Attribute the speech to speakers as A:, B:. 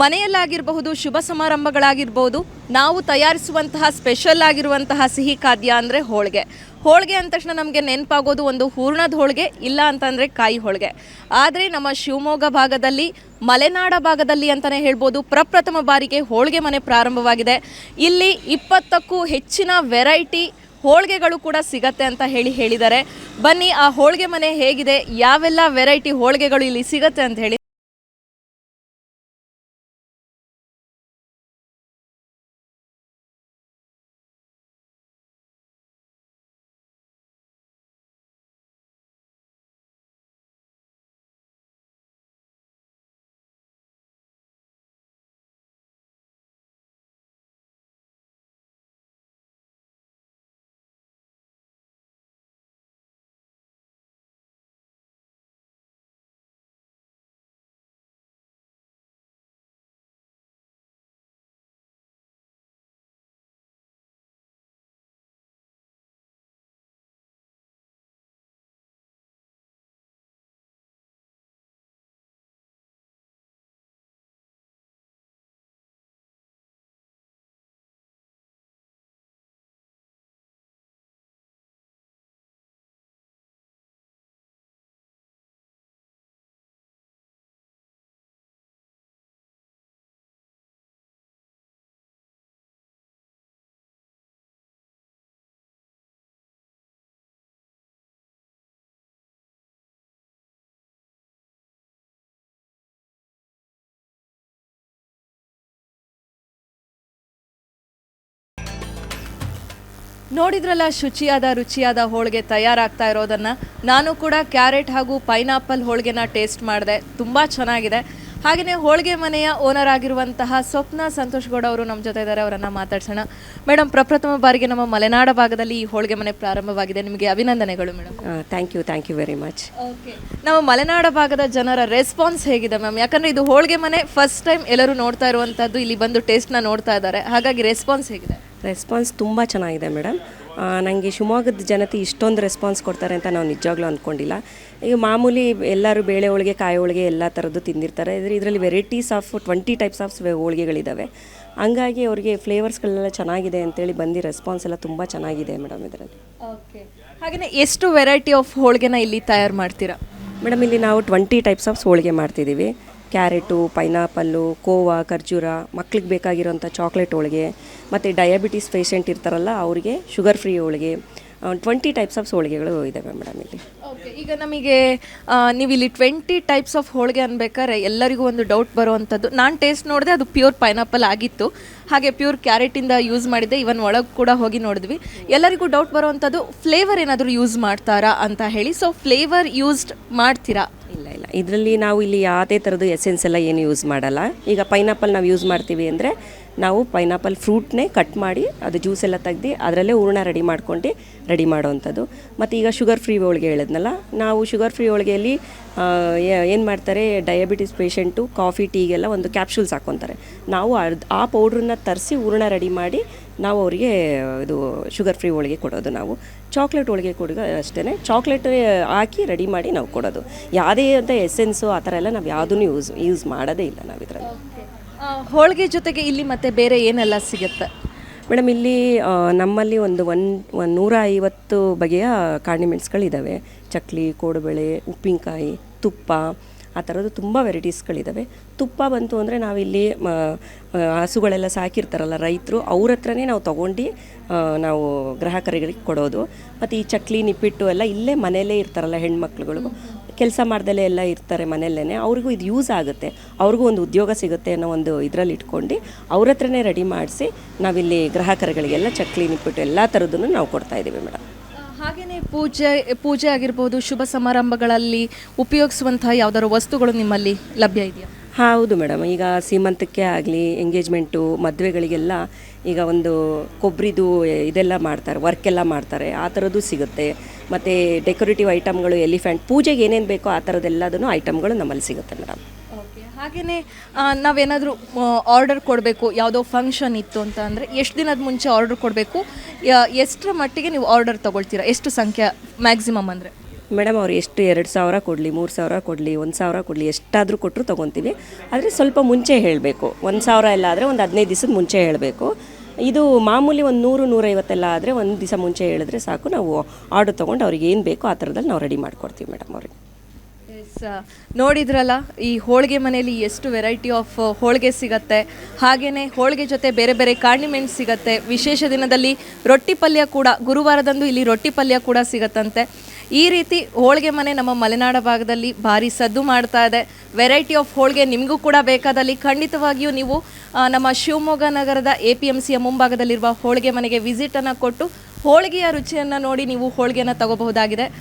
A: ಮನೆಯಲ್ಲಾಗಿರಬಹುದು, ಶುಭ ಸಮಾರಂಭಗಳಾಗಿರ್ಬೋದು ನಾವು ತಯಾರಿಸುವಂತಹ ಸ್ಪೆಷಲ್ ಆಗಿರುವಂತಹ ಸಿಹಿ ಖಾದ್ಯ ಅಂದರೆ ಹೋಳಿಗೆ. ಹೋಳಿಗೆ ಅಂದ ತಕ್ಷಣ ನಮಗೆ ನೆನಪಾಗೋದು ಒಂದು ಹೂರ್ಣದ ಹೋಳಿಗೆ, ಇಲ್ಲ ಅಂತಂದರೆ ಕಾಯಿ ಹೋಳಿಗೆ. ಆದರೆ ನಮ್ಮ ಶಿವಮೊಗ್ಗ ಭಾಗದಲ್ಲಿ, ಮಲೆನಾಡ ಭಾಗದಲ್ಲಿ ಅಂತಲೇ ಹೇಳ್ಬೋದು, ಪ್ರಪ್ರಥಮ ಬಾರಿಗೆ ಹೋಳಿಗೆ ಮನೆ ಪ್ರಾರಂಭವಾಗಿದೆ. ಇಲ್ಲಿ ಇಪ್ಪತ್ತಕ್ಕೂ ಹೆಚ್ಚಿನ ವೆರೈಟಿ ಹೋಳಿಗೆಗಳು ಕೂಡ ಸಿಗತ್ತೆ ಅಂತ ಹೇಳಿ ಹೇಳಿದ್ದಾರೆ. ಬನ್ನಿ, ಆ ಹೋಳಿಗೆ ಮನೆ ಹೇಗಿದೆ? ಯಾವೆಲ್ಲ ವೆರೈಟಿ ಹೋಳಿಗೆಗಳು ಇಲ್ಲಿ ಸಿಗತ್ತೆ ಅಂತ ಹೇಳಿ ನೋಡಿದ್ರಲ್ಲ ಶುಚಿಯಾದ ರುಚಿಯಾದ ಹೋಳಿಗೆ ತಯಾರಾಗ್ತಾ ಇರೋದನ್ನು. ನಾನು ಕೂಡ ಕ್ಯಾರೆಟ್ ಹಾಗೂ ಪೈನಾಪಲ್ ಹೋಳಿಗೆನ ಟೇಸ್ಟ್ ಮಾಡಿದೆ. ತುಂಬ ಚೆನ್ನಾಗಿದೆ. ಹಾಗೆಯೇ ಹೋಳಿಗೆ ಮನೆಯ ಓನರ್ ಆಗಿರುವಂತಹ ಸ್ವಪ್ನ ಸಂತೋಷ್ ಗೌಡ ಅವರು ನಮ್ಮ ಜೊತೆ ಇದ್ದಾರೆ ಅವರನ್ನು ಮಾತಾಡ್ಸೋಣ. ಮೇಡಮ್ ಪ್ರಪ್ರಥಮ ಬಾರಿಗೆ ನಮ್ಮ ಮಲೆನಾಡ ಭಾಗದಲ್ಲಿ ಈ ಹೋಳಿಗೆ ಮನೆ ಪ್ರಾರಂಭವಾಗಿದೆ. ನಿಮಗೆ ಅಭಿನಂದನೆಗಳು madam
B: thank you thank you very much
A: okay. ನಮ್ಮ ಮಲೆನಾಡ ಭಾಗದ ಜನರ ರೆಸ್ಪಾನ್ಸ್ ಹೇಗಿದೆ ಮ್ಯಾಮ್? ಯಾಕಂದರೆ ಇದು ಹೋಳಿಗೆ ಮನೆ ಫಸ್ಟ್ ಟೈಮ್ ಎಲ್ಲರೂ ನೋಡ್ತಾ ಇರುವಂಥದ್ದು ಇಲ್ಲಿ ಬಂದು ಟೇಸ್ಟ್ನ ನೋಡ್ತಾ ಇದ್ದಾರೆ. ಹಾಗಾಗಿ ರೆಸ್ಪಾನ್ಸ್ ಹೇಗಿದೆ?
B: ರೆಸ್ಪಾನ್ಸ್ ತುಂಬ ಚೆನ್ನಾಗಿದೆ ಮೇಡಮ್. ನನಗೆ ಶಿವಮೊಗ್ಗದ ಜನತೆ ಇಷ್ಟೊಂದು ರೆಸ್ಪಾನ್ಸ್ ಕೊಡ್ತಾರೆ ಅಂತ ನಾವು ನಿಜವಾಗ್ಲೂ ಅಂದ್ಕೊಂಡಿಲ್ಲ ಈಗ ಮಾಮೂಲಿ ಎಲ್ಲರೂ ಬೇಳೆ ಹೋಳಿಗೆ ಕಾಯಿ ಹೋಳಿಗೆ ಎಲ್ಲ ಥರದ್ದು ತಿಂದಿರ್ತಾರೆ. ಇದ್ರ ಇದರಲ್ಲಿ varieties of twenty types of ಹೋಳಿಗೆಗಳಿದ್ದಾವೆ ಹಂಗಾಗಿ ಅವರಿಗೆ ಫ್ಲೇವರ್ಸ್ಗಳೆಲ್ಲ ಚೆನ್ನಾಗಿದೆ ಅಂತೇಳಿ ಬಂದು ರೆಸ್ಪಾನ್ಸ್ ಎಲ್ಲ ತುಂಬ ಚೆನ್ನಾಗಿದೆ ಮೇಡಮ್ ಇದರಲ್ಲಿ.
A: ಓಕೆ ಹಾಗೆಯೇ ಎಷ್ಟು ವೆರೈಟಿ ಆಫ್ ಹೋಳಿಗೆನ ಇಲ್ಲಿ ತಯಾರು ಮಾಡ್ತೀರಾ?
B: ಮೇಡಮ್ ಇಲ್ಲಿ ನಾವು ಟ್ವೆಂಟಿ ಟೈಪ್ಸ್ ಆಫ್ ಹೋಳಿಗೆ ಮಾಡ್ತಿದ್ದೀವಿ. ಕ್ಯಾರೆಟು, ಪೈನಾಪಲ್ಲು, ಕೋವಾ, ಖರ್ಜೂರ, ಮಕ್ಳಿಗೆ ಬೇಕಾಗಿರೋಂಥ ಚಾಕ್ಲೇಟ್ ಹೋಳಿಗೆ, ಮತ್ತು ಡಯಾಬಿಟೀಸ್ ಪೇಷಂಟ್ ಇರ್ತಾರಲ್ಲ, ಅವರಿಗೆ ಶುಗರ್ ಫ್ರೀ ಹೋಳಿಗೆ ಟ್ವೆಂಟಿ ಟೈಪ್ಸ್ ಆಫ್ ಹೋಳಿಗೆಗಳು ಇದ್ದಾವೆ ಮೇಡಮ್ ಇಲ್ಲಿ.
A: ಓಕೆ ಈಗ ನಮಗೆ ನೀವು ಇಲ್ಲಿ ಟ್ವೆಂಟಿ ಟೈಪ್ಸ್ ಆಫ್ ಹೋಳಿಗೆ ಅನ್ಬೇಕಾದ್ರೆ ಎಲ್ಲರಿಗೂ ಒಂದು ಡೌಟ್ ಬರುವಂಥದ್ದು. ನಾನು ಟೇಸ್ಟ್ ನೋಡಿದೆ ಅದು ಪ್ಯೂರ್ ಪೈನಾಪಲ್ ಆಗಿತ್ತು. ಹಾಗೆ ಪ್ಯೂರ್ ಕ್ಯಾರೆಟಿಂದ ಯೂಸ್ ಮಾಡಿದ್ದೆ ಇವನ್ ಒಳಗೆ ಕೂಡ ಹೋಗಿ ನೋಡಿದ್ವಿ. ಎಲ್ಲರಿಗೂ ಡೌಟ್ ಬರುವಂಥದ್ದು ಫ್ಲೇವರ್ ಏನಾದರೂ ಯೂಸ್ ಮಾಡ್ತಾರಾ ಅಂತ ಹೇಳಿ. ಸೊ ಫ್ಲೇವರ್ ಯೂಸ್ಡ್ ಮಾಡ್ತೀರಾ?
B: ಇಲ್ಲ. ಇದರಲ್ಲಿ ನಾವು ಇಲ್ಲಿ ಯಾವುದೇ ಥರದ ಎಸೆನ್ಸ್ ಎಲ್ಲ ಏನು ಯೂಸ್ ಮಾಡಲ್ಲ. ಈಗ ಪೈನಾಪಲ್ ನಾವು ಯೂಸ್ ಮಾಡ್ತೀವಿ ಅಂದರೆ ನಾವು ಪೈನಾಪಲ್ ಫ್ರೂಟ್ನೇ ಕಟ್ ಮಾಡಿ ಅದು ಜ್ಯೂಸ್ ಎಲ್ಲ ತೆಗ್ದು ಅದರಲ್ಲೇ ಹೂರ್ಣ ರೆಡಿ ಮಾಡ್ಕೊಂಡು ರೆಡಿ ಮಾಡೋವಂಥದ್ದು. ಮತ್ತು ಈಗ ಶುಗರ್ ಫ್ರೀ ಹೋಳಿಗೆ ಹೇಳಿದ್ನಲ್ಲ, ನಾವು ಶುಗರ್ ಫ್ರೀ ಹೋಳಿಗೆಯಲ್ಲಿ ಏನು ಮಾಡ್ತಾರೆ ಡಯಾಬಿಟಿಸ್ ಪೇಷೆಂಟು ಕಾಫಿ ಟೀಗೆಲ್ಲ ಒಂದು ಕ್ಯಾಪ್ಸೂಲ್ಸ್ ಹಾಕ್ಕೊತಾರೆ ನಾವು ಅರ್ಧ, ಆ ಪೌಡ್ರನ್ನ ತರಿಸಿ ಹೂರ್ಣ ರೆಡಿ ಮಾಡಿ ನಾವು ಅವರಿಗೆ ಇದು ಶುಗರ್ ಫ್ರೀ ಹೋಳಿಗೆ ಕೊಡೋದು ನಾವು. ಚಾಕ್ಲೇಟ್ ಹೋಳಿಗೆ ಕೊಡೋದು ಅಷ್ಟೇ ಚಾಕ್ಲೇಟ್ ಹಾಕಿ ರೆಡಿ ಮಾಡಿ ನಾವು ಕೊಡೋದು. ಯಾವುದೇ ಅಂತ ಎಸೆನ್ಸು ಆ ಥರ ಎಲ್ಲ ನಾವು ಯಾವುದೂ ಯೂಸ್ ಯೂಸ್ ಮಾಡೋದೇ ಇಲ್ಲ ನಾವು ಇದರಲ್ಲಿ.
A: ಹೋಳಿಗೆ ಜೊತೆಗೆ ಇಲ್ಲಿ ಮತ್ತೆ ಬೇರೆ ಏನೆಲ್ಲ ಸಿಗುತ್ತೆ?
B: ಮೇಡಮ್ ಇಲ್ಲಿ ನಮ್ಮಲ್ಲಿ ಒಂದು ಒನ್ ಒಂದು ನೂರ ಐವತ್ತು ಬಗೆಯ ಕಾಂಡಿಮೆಂಟ್ಸ್ಗಳಿದ್ದಾವೆ ಚಕ್ಲಿ ಕೋಡುಬಳೆ ಉಪ್ಪಿನಕಾಯಿ ತುಪ್ಪ ಆ ಥರದ್ದು ತುಂಬ ವೆರೈಟೀಸ್ಗಳಿದ್ದಾವೆ ತುಪ್ಪ ಬಂತು ಅಂದರೆ ನಾವಿಲ್ಲಿ ಹಸುಗಳೆಲ್ಲ ಸಾಕಿರ್ತಾರಲ್ಲ ರೈತರು, ಅವ್ರ ಹತ್ರನೇ ನಾವು ತೊಗೊಂಡು ನಾವು ಗ್ರಾಹಕರಿಗೆ ಕೊಡೋದು. ಮತ್ತು ಈ ಚಕ್ಲಿ, ನಿಪ್ಪಿಟ್ಟು ಎಲ್ಲ ಇಲ್ಲೇ ಮನೆಯಲ್ಲೇ ಇರ್ತಾರಲ್ಲ ಹೆಣ್ಮಕ್ಳುಗಳು. ಕೆಲಸ ಮಾಡ್ದಲೇ ಎಲ್ಲ ಇರ್ತಾರೆ ಮನೆಯಲ್ಲೇ ಅವ್ರಿಗೂ ಇದು ಯೂಸ್ ಆಗುತ್ತೆ. ಅವ್ರಿಗೂ ಒಂದು ಉದ್ಯೋಗ ಸಿಗುತ್ತೆ ಅನ್ನೋ ಒಂದು ಇದರಲ್ಲಿ ಇಟ್ಕೊಂಡು ಅವ್ರ ಹತ್ರನೇ ರೆಡಿ ಮಾಡಿಸಿ ನಾವಿಲ್ಲಿ ಗ್ರಾಹಕರುಗಳಿಗೆಲ್ಲ ಚಕ್ಲಿ, ನಿಪ್ಪಿಟ್ಟು ಎಲ್ಲ ಥರದ್ದನ್ನು ನಾವು ಕೊಡ್ತಾ ಇದ್ದೀವಿ ಮೇಡಮ್.
A: ಪೂಜೆ ಪೂಜೆ ಆಗಿರ್ಬೋದು, ಶುಭ ಸಮಾರಂಭಗಳಲ್ಲಿ ಉಪಯೋಗಿಸುವಂತಹ ಯಾವ್ದಾದ್ರು ವಸ್ತುಗಳು ನಿಮ್ಮಲ್ಲಿ ಲಭ್ಯ ಇದೆಯಾ?
B: ಹೌದು ಮೇಡಮ್. ಈಗ ಸೀಮಂತಕ್ಕೆ ಆಗಲಿ, ಎಂಗೇಜ್ಮೆಂಟು, ಮದುವೆಗಳಿಗೆಲ್ಲ ಈಗ ಒಂದು ಕೊಬ್ಬರಿದು ಇದೆಲ್ಲ ಮಾಡ್ತಾರೆ ವರ್ಕ್ ಎಲ್ಲ ಮಾಡ್ತಾರೆ. ಆ ಥರದ್ದು ಸಿಗುತ್ತೆ. ಮತ್ತು ಡೆಕೋರೇಟಿವ್ ಐಟಮ್ಗಳು ಎಲಿಫೆಂಟ್ ಪೂಜೆಗೆ ಏನೇನು ಬೇಕೋ ಆ ಥರದ್ದೆಲ್ಲದೂ ಐಟಮ್ಗಳು ನಮ್ಮಲ್ಲಿ ಸಿಗುತ್ತೆ ಮೇಡಮ್.
A: ಹಾಗೆಯೇ ನಾವೇನಾದರೂ ಆರ್ಡರ್ ಕೊಡಬೇಕು, ಯಾವುದೋ ಫಂಕ್ಷನ್ ಇತ್ತು ಅಂತ ಅಂದರೆ ಎಷ್ಟು ದಿನದ ಮುಂಚೆ ಆರ್ಡರ್ ಕೊಡಬೇಕು ಎಷ್ಟರ ಮಟ್ಟಿಗೆ ನೀವು ಆರ್ಡರ್ ತೊಗೊಳ್ತೀರಾ? ಎಷ್ಟು ಸಂಖ್ಯೆ ಮ್ಯಾಕ್ಸಿಮಮ್ ಅಂದರೆ?
B: ಮೇಡಮ್, ಅವ್ರು ಎಷ್ಟು ಎರಡು ಸಾವಿರ ಕೊಡಲಿ, ಮೂರು ಸಾವಿರ ಕೊಡಲಿ, ಒಂದು ಸಾವಿರ ಕೊಡಲಿ, ಎಷ್ಟಾದರೂ ಕೊಟ್ಟರು ತೊಗೊತೀವಿ ಆದರೆ ಸ್ವಲ್ಪ ಮುಂಚೆ ಹೇಳಬೇಕು. ಒಂದು ಸಾವಿರ ಎಲ್ಲ ಆದರೆ ಒಂದು ಹದಿನೈದು ದಿವಸದ ಮುಂಚೆ ಹೇಳಬೇಕು. ಇದು ಮಾಮೂಲಿ ಒಂದು ನೂರು, ನೂರೈವತ್ತೆಲ್ಲ ಆದರೆ ಒಂದು ದಿವಸ ಮುಂಚೆ ಹೇಳಿದ್ರೆ ಸಾಕು. ನಾವು ಆರ್ಡರ್ ತೊಗೊಂಡು ಅವ್ರಿಗೆ ಏನು ಬೇಕೋ ಆ ಥರದಲ್ಲಿ ನಾವು ರೆಡಿ ಮಾಡಿಕೊಡ್ತೀವಿ ಮೇಡಮ್ ಅವ್ರಿಗೆ.
A: ನೋಡಿದ್ರಲ್ಲ, ಈ ಹೋಳಿಗೆ ಮನೆಯಲ್ಲಿ ಎಷ್ಟು ವೆರೈಟಿ ಆಫ್ ಹೋಳಿಗೆ ಸಿಗತ್ತೆ. ಹಾಗೆಯೇ ಹೋಳಿಗೆ ಜೊತೆ ಬೇರೆ ಬೇರೆ ಕಾಂಡಿಮೆಂಟ್ಸ್ ಸಿಗತ್ತೆ. ವಿಶೇಷ ದಿನದಲ್ಲಿ ರೊಟ್ಟಿ ಪಲ್ಯ ಕೂಡ, ಗುರುವಾರದಂದು ಇಲ್ಲಿ ರೊಟ್ಟಿ ಪಲ್ಯ ಕೂಡ ಸಿಗತ್ತಂತೆ. ಈ ರೀತಿ ಹೋಳಿಗೆ ಮನೆ ನಮ್ಮ ಮಲೆನಾಡ ಭಾಗದಲ್ಲಿ ಭಾರಿ ಸದ್ದು ಮಾಡ್ತಾ ಇದೆ. ವೆರೈಟಿ ಆಫ್ ಹೋಳಿಗೆ ನಿಮಗೂ ಕೂಡ ಬೇಕಾದಲ್ಲಿ ಖಂಡಿತವಾಗಿಯೂ ನೀವು ನಮ್ಮ ಶಿವಮೊಗ್ಗ ನಗರದ ಎ ಪಿ ಎಂ ಸಿಯ ಮುಂಭಾಗದಲ್ಲಿರುವ ಹೋಳಿಗೆ ಮನೆಗೆ ವಿಸಿಟನ್ನು ಕೊಟ್ಟು, ಹೋಳಿಗೆಯ ರುಚಿಯನ್ನು ನೋಡಿ ನೀವು ಹೋಳಿಗೆಯನ್ನು ತಗೋಬಹುದಾಗಿದೆ.